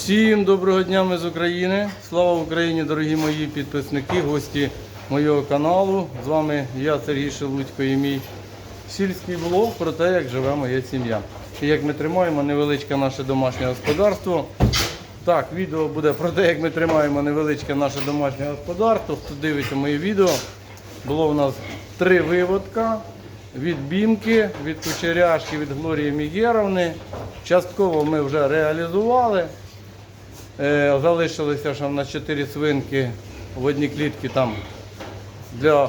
Всім доброго дня ми з України. Слава Україні, дорогі мої підписники, гості моєго каналу. З вами я, Сергій Шелудько, і мій сільський блог про те, як живе моя сім'я. І як ми тримаємо невеличке наше домашнє господарство. Так, відео буде про те, як ми тримаємо невеличке наше домашнє господарство. Хто дивиться моє відео, було у нас три виводка від Бімки, від Кучеряшки, від Глорії Мігєровни. Частково ми вже реалізували. Е, залишилося ще в нас 4 свинки в одній клітці там для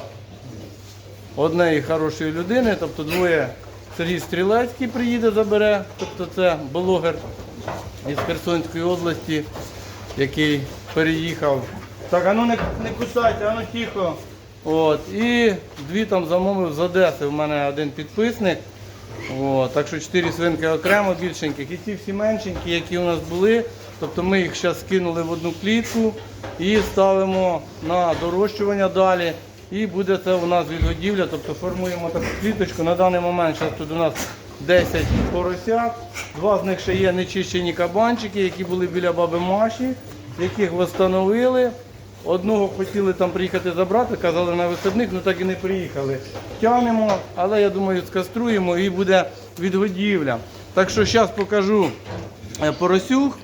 однієї хорошої людини, тобто двоє Сергій Стрілецький приїде, забере, тобто це блогер із Херсонської області, який переїхав. Так, а ну не, не кусайте, а ну тихо. От, і дві там замовив з Одеси. У мене один підписник. От, так що чотири свинки окремо більшеньких. І ті всі меншенькі, які у нас були. Тобто ми їх зараз скинули в одну клітку і ставимо на дорощування далі. І буде це у нас відгодівля, тобто формуємо таку кліточку. На даний момент зараз тут у нас 10 поросят. Два з них ще є нечищені кабанчики, які були біля баби Маші, яких встановили. Одного хотіли там приїхати забрати, казали на вихідних, ну так і не приїхали. Тянемо, але я думаю, скаструємо і буде відгодівля. Так що зараз покажу е, поросюх.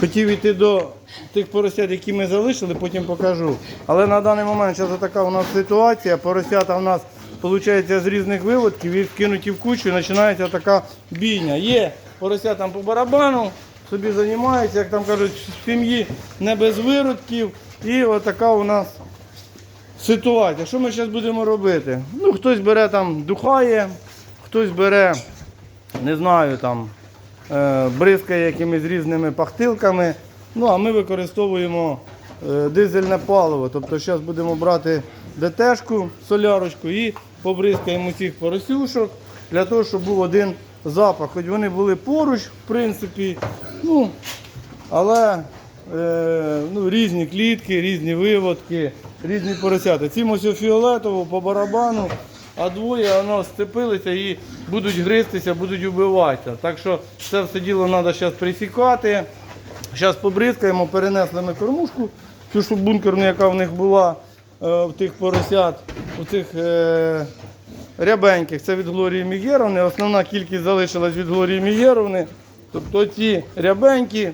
Хотів йти до тих поросят, які ми залишили, потім покажу. Але на даний момент зараз така у нас ситуація. Поросята у нас виходить з різних виводків і вкинуті в кучу, і починається така бійня. Є поросятам по барабану, собі займаються, як там кажуть, в сім'ї не без виродків. І отака у нас ситуація. Що ми зараз будемо робити? Ну, хтось бере там, духає, хтось бере, не знаю, там, бризкає якимись різними пахтилками. Ну, а ми використовуємо е, дизельне паливо. Тобто зараз будемо брати ДТшку, солярочку і побризкаємо цих поросюшок для того, щоб був один запах. Хоч вони були поруч, в принципі, ну, але е, ну, різні клітки, різні виводки, різні поросята. Цим ось фіолетово по барабану, а двоє воно сцепилися і будуть гристися, будуть вбиватися. Так що це все діло треба зараз присікати. Зараз побризкаємо, перенесли ми кормушку, цю що бункерну, яка в них була е, в тих поросят, у цих е, рябеньких. Це від Глорії Мігєровни. Основна кількість залишилась від Глорії Мігєровни. Тобто ті рябенькі,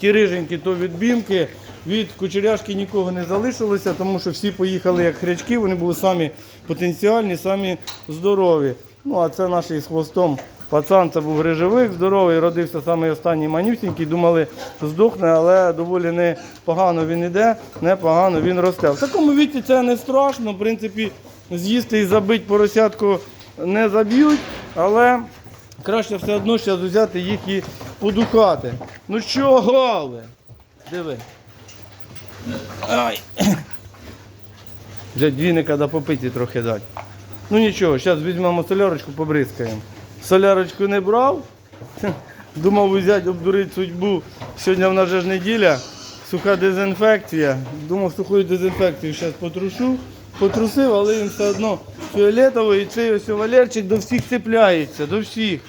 ті риженькі, то від бімки. Від кучеряшки нікого не залишилося, тому що всі поїхали як хрячки, вони були самі потенціальні, самі здорові. Ну а це наш із хвостом пацан, це був грижовик, здоровий, родився самий останній манюсінький, думали, що здохне, але доволі непогано він іде, непогано він росте. В такому віці це не страшно, в принципі, з'їсти і забити поросятку не заб'ють, але краще все одно зараз взяти їх і подухати. Ну що, гале? Диви. Ай. Вже двіника да попиті трохи дати. Ну нічого, зараз візьмемо солярочку, побризкаємо. Солярочку не брав. Думав взяти, обдурити судьбу. Сьогодні в нас же ж неділя, суха дезінфекція. Думав, сухою дезінфекцією зараз потрушу. Потрусив, але він все одно фіолетовий і цей ось Валерчик до всіх цепляється, до всіх.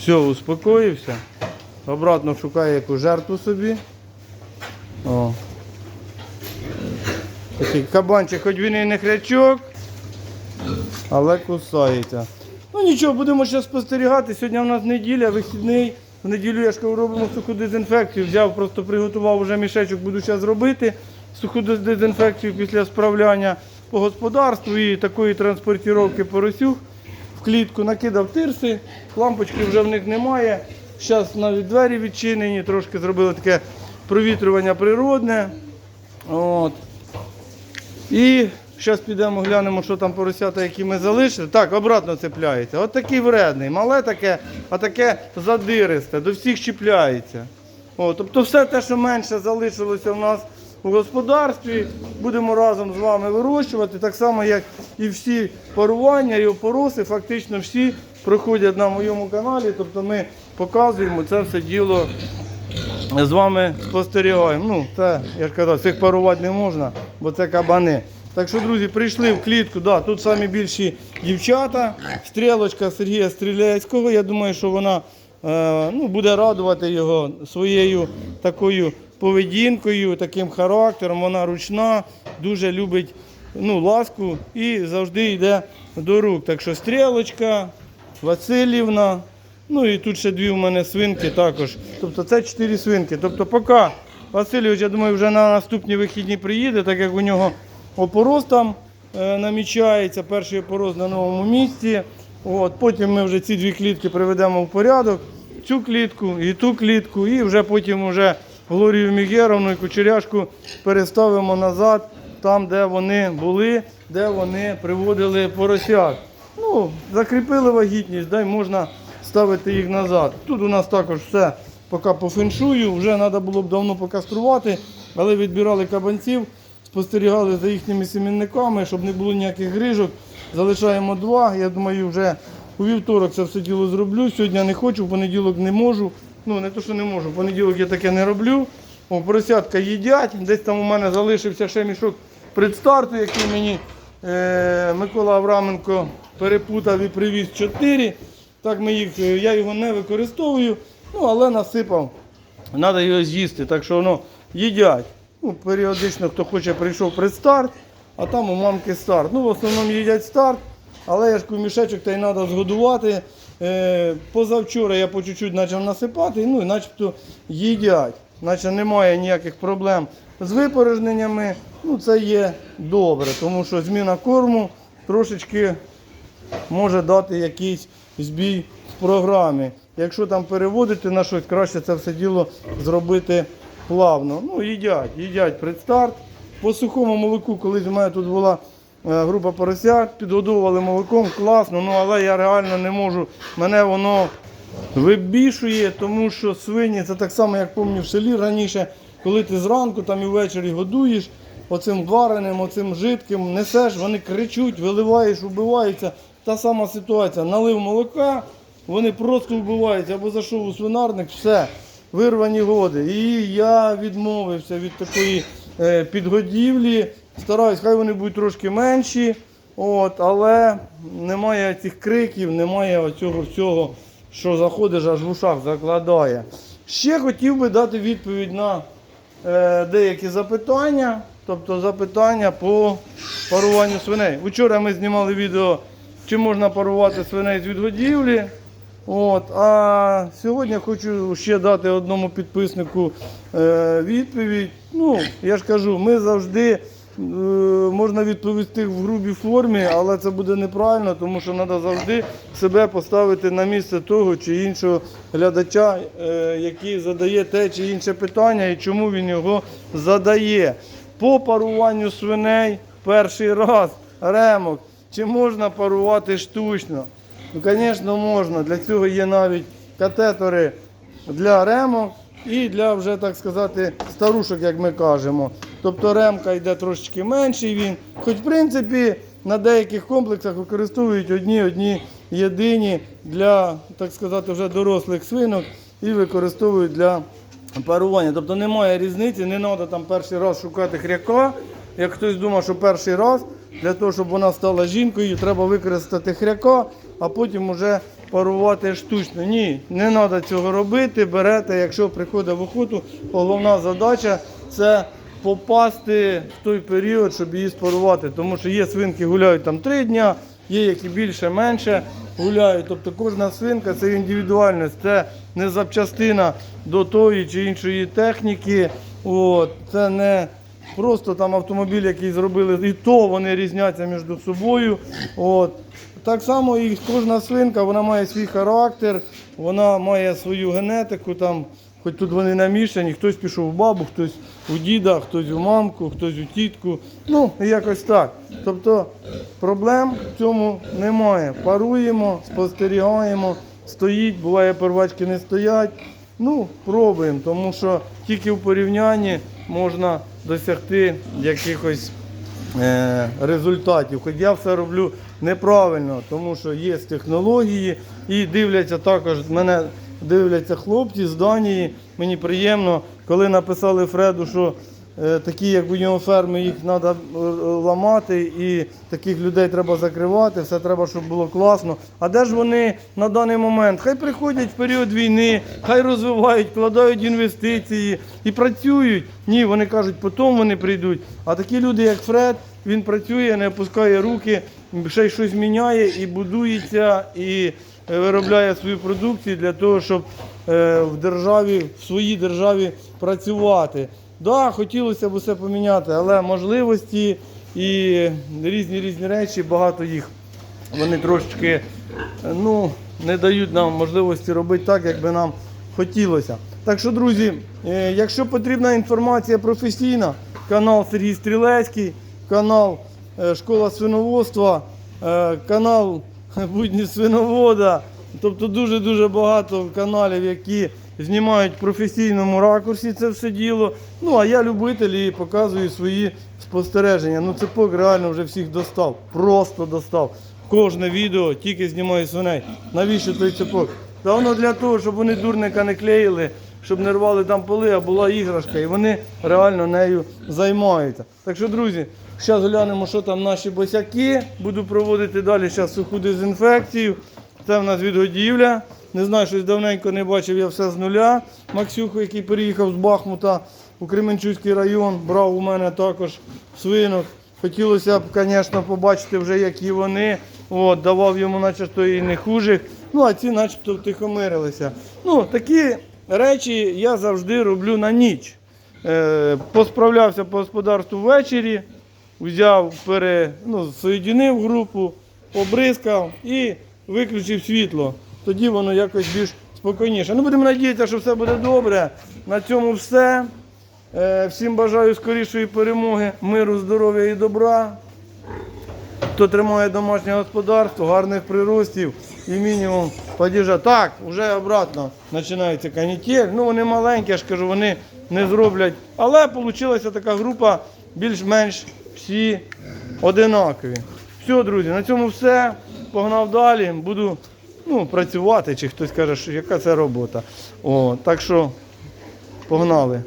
Все, успокоївся. Обратно шукає яку жертву собі. Такий кабанчик, хоч він і не хрячок, але кусається. Ну нічого, будемо зараз спостерігати. Сьогодні у нас неділя, вихідний. В неділю я ж робимо суху дезінфекцію. Взяв, просто приготував вже мішечок, буду зараз робити. Суху дезінфекцію після справляння по господарству і такої транспортировки поросюх. В клітку накидав тирси, лампочки вже в них немає. Зараз навіть двері відчинені, трошки зробили таке провітрювання природне. От. І зараз підемо глянемо, що там поросята, які ми залишили. Так, обратно цепляється. От такий вредний, мале таке, а таке задиристе, до всіх чіпляється. О, тобто все те, що менше залишилося в нас у господарстві, будемо разом з вами вирощувати, так само, як і всі парування і опороси, фактично всі проходять на моєму каналі. Тобто ми показуємо це все діло з вами спостерігаємо. Ну, це, я ж казав, цих парувати не можна, бо це кабани. Так що, друзі, прийшли в клітку. Да, тут самі більші дівчата. Стрілочка Сергія Стріляцького. Я думаю, що вона е, ну, буде радувати його своєю такою поведінкою, таким характером. Вона ручна, дуже любить ну, ласку і завжди йде до рук. Так що стрілочка, Васильівна. Ну і тут ще дві у мене свинки також. Тобто це чотири свинки. Тобто, поки Васильович, я думаю, вже на наступні вихідні приїде, так як у нього опороз там е, намічається, перший опороз на новому місці. От, потім ми вже ці дві клітки приведемо в порядок, цю клітку і ту клітку, і вже потім вже Глорію Мігеровну і кучеряшку переставимо назад, там, де вони були, де вони приводили поросят. Ну, закріпили вагітність, дай можна ставити їх назад. Тут у нас також все поки по феншую, вже треба було б давно покаструвати, але відбирали кабанців, спостерігали за їхніми сімінниками, щоб не було ніяких грижок. Залишаємо два. Я думаю, вже у вівторок це все діло зроблю. Сьогодні не хочу, в понеділок не можу. Ну, не то, що не можу, в понеділок я таке не роблю. О, поросятка їдять. Десь там у мене залишився ще мішок предстарту, який мені е, Микола Авраменко перепутав і привіз 4. Так ми їх, е, я його не використовую, ну, але насипав. Треба його з'їсти, так що воно їдять. Ну, періодично, хто хоче, прийшов предстарт, а там у мамки старт. Ну, в основному їдять старт, але я ж кажу, мішечок та й треба згодувати. Е, позавчора я по чуть-чуть почав насипати, ну і начебто їдять. Наче немає ніяких проблем з випорожненнями. Ну, це є добре, тому що зміна корму трошечки може дати якийсь збій в програмі. Якщо там переводити на щось, краще це все діло зробити плавно. Ну, їдять, їдять предстарт. По сухому молоку, колись у мене тут була е, група поросят, підгодовували молоком, класно, ну але я реально не можу. Мене воно вибішує, тому що свині це так само, як пам'ятаю в селі раніше, коли ти зранку там і ввечері годуєш оцим вареним, оцим жидким, несеш, вони кричуть, виливаєш, вбиваються. Та сама ситуація. Налив молока, вони просто вбиваються або зайшов у свинарник, все, вирвані годи. І я відмовився від такої е, підгодівлі. Стараюсь, хай вони будуть трошки менші, от, але немає цих криків, немає оцього всього, що заходиш, аж в ушах закладає. Ще хотів би дати відповідь на е, деякі запитання, тобто запитання по паруванню свиней. Вчора ми знімали відео, чи можна парувати свиней з відгодівлі. От, а сьогодні хочу ще дати одному підписнику е, відповідь. Ну, я ж кажу, ми завжди е, можна відповісти в грубій формі, але це буде неправильно, тому що треба завжди себе поставити на місце того чи іншого глядача, е, який задає те чи інше питання і чому він його задає. По паруванню свиней перший раз ремок. Чи можна парувати штучно? Ну, звісно, можна. Для цього є навіть катетори для ремок і для вже, так сказати, старушок, як ми кажемо. Тобто ремка йде трошечки менший він. Хоч, в принципі, на деяких комплексах використовують одні одні єдині для, так сказати, вже дорослих свинок і використовують для парування. Тобто немає різниці, не треба там перший раз шукати хряка. Як хтось думає, що перший раз для того, щоб вона стала жінкою, треба використати хряка, а потім вже парувати штучно. Ні, не треба цього робити. Берете, якщо приходить в охоту, головна задача це попасти в той період, щоб її спарувати. Тому що є свинки гуляють там три дні, є які більше, менше гуляють. Тобто кожна свинка це індивідуальність, це не запчастина до тої чи іншої техніки. От, це не просто там автомобіль, який зробили, і то вони різняться між собою. От. Так само і кожна свинка вона має свій характер, вона має свою генетику. Там, хоч тут вони намішані, хтось пішов в бабу, хтось у діда, хтось у мамку, хтось у тітку. Ну, якось так. Тобто проблем в цьому немає. Паруємо, спостерігаємо, стоїть, буває, первачки не стоять. Ну, пробуємо, тому що тільки в порівнянні можна досягти якихось е, результатів. Хоч я все роблю неправильно, тому що є технології і дивляться також, мене дивляться хлопці з Данії. Мені приємно, коли написали Фреду, що такі, як у нього ферми, їх треба ламати, і таких людей треба закривати, все треба, щоб було класно. А де ж вони на даний момент? Хай приходять в період війни, хай розвивають, вкладають інвестиції і працюють. Ні, вони кажуть, потім вони прийдуть. А такі люди, як Фред, він працює, не опускає руки, ще й щось міняє і будується, і е, виробляє свою продукцію для того, щоб е, в державі, в своїй державі працювати. Да, хотілося б усе поміняти, але можливості і різні різні речі, багато їх вони трошечки ну, не дають нам можливості робити так, як би нам хотілося. Так що, друзі, е, якщо потрібна інформація професійна, канал Сергій Стрілецький, канал е, Школа свиноводства, е, канал Будні свиновода. Тобто дуже-дуже багато каналів, які знімають в професійному ракурсі це все діло. Ну, а я любитель і показую свої спостереження. Ну, цепок реально вже всіх достав. Просто достав. Кожне відео тільки знімаю свиней. Навіщо той цепок? Та воно для того, щоб вони дурника не клеїли, щоб не рвали там поли, а була іграшка, і вони реально нею займаються. Так що, друзі, зараз глянемо, що там наші босяки. Буду проводити далі зараз суху дезінфекцію. Це в нас відгодівля. Не знаю, щось давненько не бачив я все з нуля. Максюху, який переїхав з Бахмута у Кременчуцький район, брав у мене також свинок. Хотілося б, звісно, побачити вже, які вони. От, давав йому начебто і не хуже. Ну, а ці начебто втихомирилися. Ну, такі речі я завжди роблю на ніч. Е, посправлявся по господарству ввечері, взяв, пере, ну, соєдинив групу, обрискав і виключив світло. Тоді воно якось більш спокійніше. Ну, будемо надіятися, що все буде добре. На цьому все. Е, Всім бажаю скорішої перемоги, миру, здоров'я і добра. Хто тримає домашнє господарство, гарних приростів і мінімум падіжа. Так, вже обратно починається канітель. Ну вони маленькі, я ж кажу, вони не зроблять. Але вийшла така група більш-менш всі одинакові. Все, друзі, на цьому все. Погнав далі. Буду ну, працювати, чи хтось каже, що яка це робота. О, так що погнали.